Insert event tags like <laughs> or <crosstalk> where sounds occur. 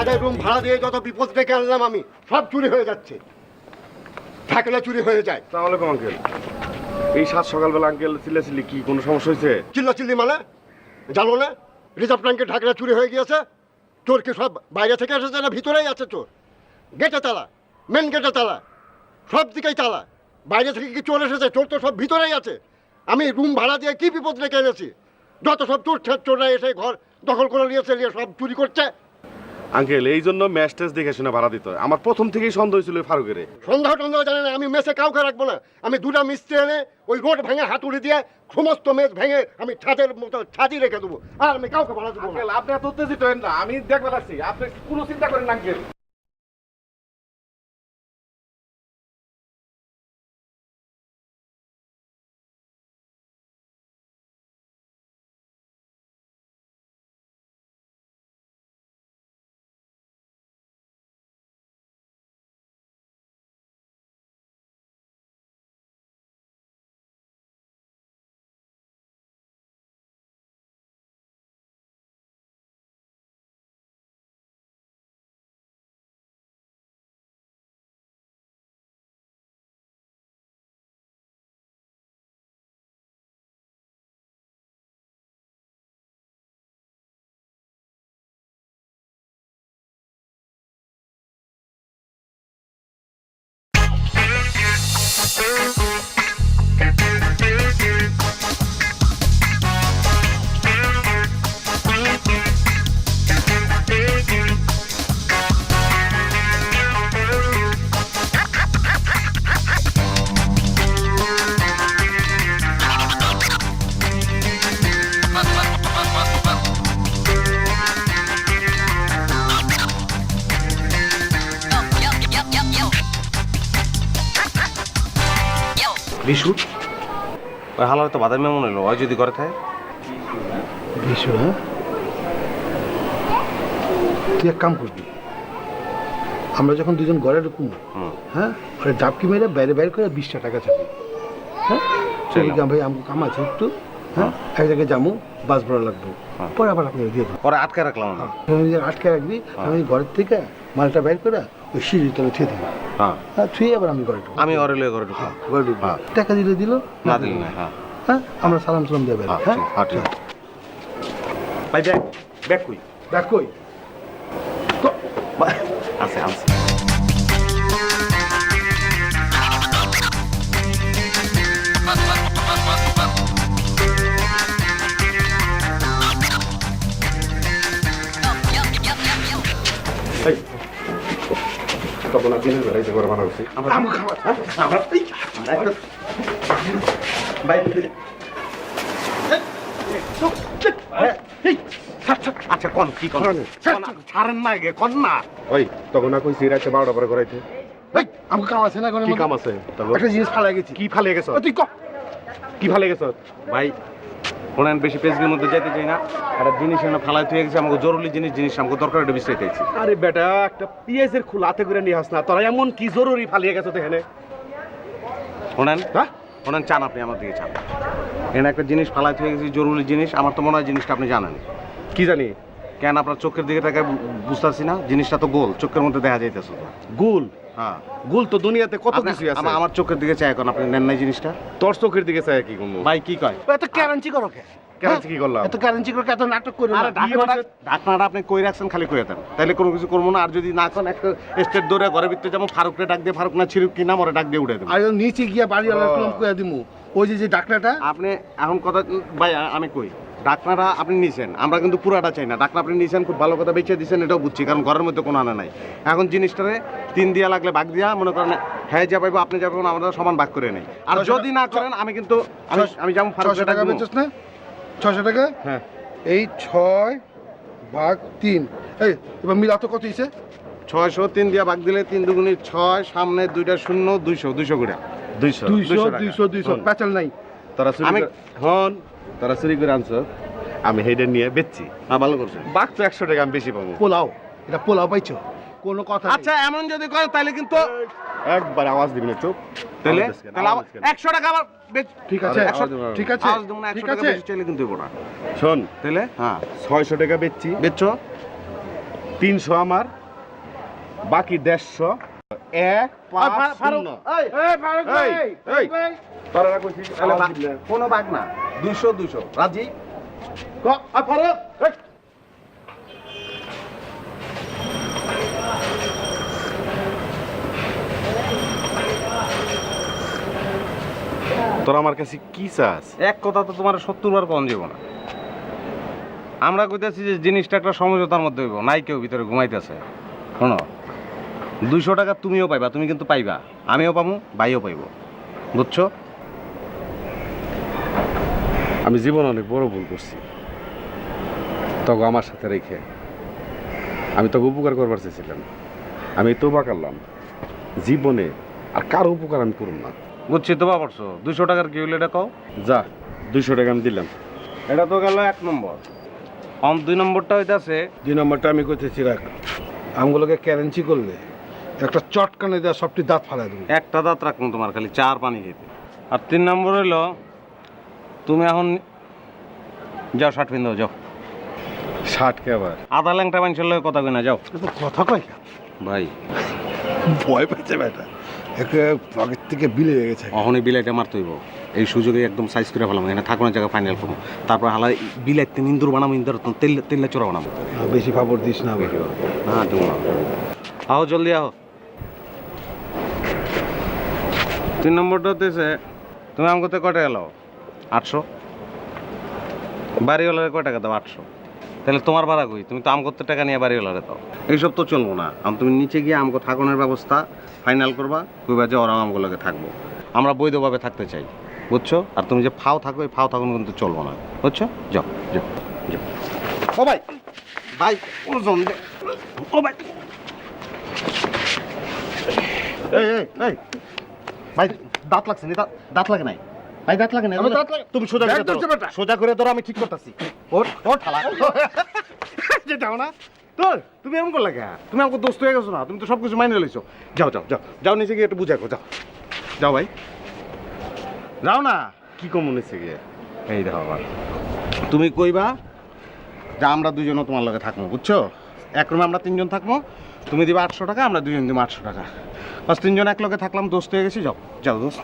ছাদের রুম ভাড়া দিয়ে যত বিপদ ডেকে আনলাম আমি সব চুরি হয়ে যাচ্ছে। থাকলে চুরি হয়ে যায়। তাহলে আঙ্কেল? এই সাত সকালবেলা আঙ্কেল চিল্লাচিল্লি কি কোনো সমস্যা হয়েছে? চিল্লাচিল্লি মানে? জানো না? রিজার্ভ ব্যাংকে ঢাকনা চুরি হয়ে গিয়েছে। চোর কি সব বাইরে থেকে এসেছে না ভিতরেই আছে চোর গেটে তালা মেন গেটে তালা সব দিকেই তালা। বাইরে থেকে কি চোর এসেছে? চোর তো সব ভিতরেই আছে। আমি রুম ভাড়া দিয়ে কি বিপদ রেখে এনেছি? যত সব চোর চোররা এসে ঘর দখল করে নিয়েছে নিয়ে সব চুরি করছে। আঙ্কেল এই জন্য ম্যাচ ট্যাচ দেখে শুনে ভাড়া দিত আমার প্রথম থেকেই সন্দেহ ছিল ফারুকের সন্দেহ টন্ধ্যা জানে না আমি মেসে কাউকে রাখব না। আমি দুটা মিস্ত্রি এনে ওই রোড ভেঙে হাতুড়ি দিয়ে সমস্ত মেস ভেঙে আমি ছাদের মতো ছাদি রেখে দেবো। আর আমি কাউকে ভাড়া দেবো আপনি এত উত্তেজিত না আমি দেখবে আপনি কোনো চিন্তা করেন না আঙ্কেল। Yeah. বিশু? ওই হালার তো বাদামি মনে হলো ওই যদি করে থাকে। বিশু হ্যাঁ? তুই এক কাম করবি। আমরা যখন দুজন ঘরে ঢুকুম হ্যাঁ? ওরা ডাবকি মেরে বাইরে বাইরে করে বিশটা টাকা চাবি হ্যাঁ। ভাই আমাকে কাম আছে একটু। হ্যাঁ? এক জায়গায় যাব বাস ভাড়া লাগবে। হ্যাঁ। পরে আবার আপনাকে দিয়ে দেবো। পরে আটকে রাখলাম আমি। তুমি যে আটকে রাখবি আমি ঘরের থেকে মালটা বাইর করে ওই সিঁড়ির তলে থুয়ে দিবি। হ্যাঁ। হ্যাঁ থুয়ে আবার আমি ঘরে ঢুকবো। আমি ওরে লয়ে ঘরে ঢুকলাম ঘরে ঢুকবো। হ্যাঁ। টাকা দিলে দিল না দিলি না। হ্যাঁ। হ্যাঁ আমরা সালাম সালাম দেবে হ্যাঁ হ্যাঁ ঠিক হ্যাঁ ঠিক। ভাই ব্যাগ ব্যাগ কই? দেখ কই? আছে আছে বানা উচিত আচ্ছা কোন কি কোন? ছাড়েন না গে কোন না। ওই তখন না কইছি রাতে বারোটা পরে করাইতে এই, কাম আছে না কি কাম আছে? একটা জিনিস ফালাই গেছি। কি ফালিয়ে গেছ? তুই ক। কি ফালিয়ে গেছ? ভাই শোনেন বেশি পেজগুলোর মধ্যে যেতে চাই না। একটা জিনিস এনে ফালাই তুই গেছে আমাকে জরুরি জিনিস জিনিস আমাকে দরকার এটা বিষয় চাইছি আরে বেটা একটা পিএসের খোলা হাতে করে নিয়ে আস না তোরা এমন কি জরুরি ফালিয়ে গেছো তো এখানে? শোনেন হ্যাঁ? শোনেন চান আপনি আমার দিকে চান। এখানে একটা জিনিস ফালাই তুই গেছি জরুরি জিনিস আমার তো মনে হয় জিনিসটা আপনি জানেন। কি জানি? কেন আপনার চোখের দিকে তাকে বুঝতেছি না জিনিসটা তো গোল চোখের মধ্যে দেখা যাইতেছে গুল? হ্যাঁ। গুল তো দুনিয়াতে কত কিছু আছে। আমার- চোখের দিকে চাই এখন আপনি নেন নাই জিনিসটা? তোর চোখের দিকে চাই কি করব ভাই কি কয়? এত ক্যারেন্সি করো কে? কেন কি করলাম? এত ক্যারেন্সি করো? এত নাটক করো আরে ঢাকনাটা আপনি কই রাখছেন? খালি কই দেন। তাহলে কোনো কিছু করব না আর যদি না করেন একটা স্টেট দৌড়ে ঘরের ভিতরে যেমন ফারুকরে ডাক দিয়ে ফারুক না ছিরুক কি নাম ওরা ডাক দিয়ে উঠে দেবেন আর নিচে গিয়া বাড়ি আলাদা কলম করে দিমু। ওই যে যে ডাকনাটা আপনি এখন কথা ভাই আমি কই? ডাকনাটা আপনি নিছেন আমরা কিন্তু পুরাটা চাই না। ডাকনা আপনি নিছেন খুব ভালো কথা বেঁচে দিয়েছেন এটাও বুঝছি কারণ ঘরের মধ্যে কোনো আনা নাই। এখন জিনিসটারে তিন দিয়া লাগলে ভাগ দিয়া মনে করেন হ্যাঁ যা পাইবো আপনি যাবেন আমরা সমান ভাগ করে নেই। আর যদি না করেন আমি কিন্তু আমি আমি যেমন ছশো টাকা। বেচোস না? ছশো টাকা? হ্যাঁ। এই ছয় ভাগ তিন। এই এবার মিলা তো কত হয়েছে ছয়শো তিন দিয়া ভাগ দিলে তিন দুগুণি ছয় সামনে দুইটা শূন্য দুইশো দুইশো করে। দুইশো। দুইশো দুইশো দুইশো। প্যাচাল নাই। তারা হন। তারা চুরি করে আনছ আমি হেডে নিয়ে বেচছি। ভালো করছেন। বাঘ তো একশো টাকা আমি বেশি পাবো। পোলাও এটা পোলাও পাইছো? কোনো কথা আচ্ছা এমন যদি করে তাহলে কিন্তু একবার আওয়াজ দিবি না চুপ। তাহলে? একশো টাকা আবার বেচ- ঠিক আছে আরে, একশো- আওয়াজ দেবো। ঠিক আছে আওয়াজ দেবো না, একশো টাকা বেশি চাইলে কিন্তু দেবো না। শোন। তাহলে? হ্যাঁ ছয়শো টাকা বেচছি। বেচছো? তিনশো আমার বাকি দেড়শো। এক পাঁচ শূন্য। কোনো বাঘ না। দুইশো দুইশো। রাজি? ফারুক। তোরা আমার কাছে কি চাস এক কথা তো তোমার সত্তর বার কম যাব না। আমরা কইতেছি যে জিনিসটা একটা সমঝোতার মধ্যে হইব নাই কেউ ভিতরে ঘুমাইতেছে। শোনো দুইশো টাকা তুমিও পাইবা তুমি কিন্তু পাইবা। আমিও পাবো ভাইও পাইব। বুঝছ? আমি জীবন অনেক বড় ভুল করছি। তখন আমার সাথে রেখে। আমি তোকে উপকার করবার চেয়েছিলাম। আমি তোবা করলাম। জীবনে আর কারও উপকার আমি করুন না। বুঝছি তো পারছ দুইশো টাকার কি হইল এটা কও? যা দুইশো টাকা আমি দিলাম। এটা তো গেল এক নম্বর। আম দুই নম্বরটা হইতাছে দুই নম্বরটা আমি কইতেছি রাখ। আমগুলোকে ক্যারেন্সি করলে একটা চটকানে দেওয়া সবটি দাঁত ফালাই দেবো। একটা দাঁত রাখুন তোমার খালি চার পানি খেতে। আর তিন নম্বর হইল তুমি এখন যাও শার্ট পিন দাও যাও। ষাট কে আবার? আধা ল্যাংটা মানুষের লগে কথা কই না যাও। কথা কয় ভাই। ভয় পাইছে বেটা একটা আগের থেকে বিলে হয়ে গেছে। বিলাইটা মারতে হইব। এই সুযোগে একদম সাইজ করে ফেলাম এখানে জায়গা ফাইনাল করব। তারপর হালা বিলাইতে নিন্দুর বানাবো ইন্দুর তেল তেলে চোরা বানাবো বেশি দিস না বেশি তুমি আও জলদি আও তিন নম্বরটা হতেছে তুমি আমাকে কয় টাকা লাও আটশো। বাড়িওয়ালারে কয় টাকা দাও আটশো? তাহলে তোমার ভাড়া কই? তুমি তো আম করতে টাকা নিয়ে বাড়িওয়ালারে দাও। এইসব তো চলবো না। আম তুমি নিচে গিয়ে আমগো থাকনের ব্যবস্থা ফাইনাল করবা কইবা যে ওরা আমগুলোকে থাকব। আমরা বৈধভাবে থাকতে চাই বুঝছ? আর তুমি যে ফাও থাকো এই ফাও থাকুন কিন্তু চলবো না বুঝছ? যাও যাও যাও। ও ভাই ভাই ওজন ও ভাই। এই ভাই দাঁত লাগছে নি? দাঁত লাগে নাই? ভাই দাঁত লাগে দাঁত লাগে- তুমি সোজা করে ধরো। সোজা করে ধরো আমি ঠিক করতেছি। ওর ওর ঠালা <laughs> যেটাও না। তোর তুমি এমন করলে কে? তুমি আমাকে দোস্ত হয়ে গেছো না? তুমি তো সব কিছু মাইনে লইছো। যাও যাও যাও। যাও নিচে গিয়ে একটু বুঝাকো যাও। যাও ভাই। যাও না। কি কম হচ্ছে গিয়ে? এই দেখো আবার তুমি কইবা যে আমরা দুজনও তোমার লগে থাকব বুঝছ? এক রুমে আমরা তিনজন থাকব তুমি দিবা আটশো টাকা আমরা দুজন দিব আটশো টাকা। বাস তিনজন এক লগে থাকলাম দোস্ত হয়ে গেছি যাও। যাও দোস্ত।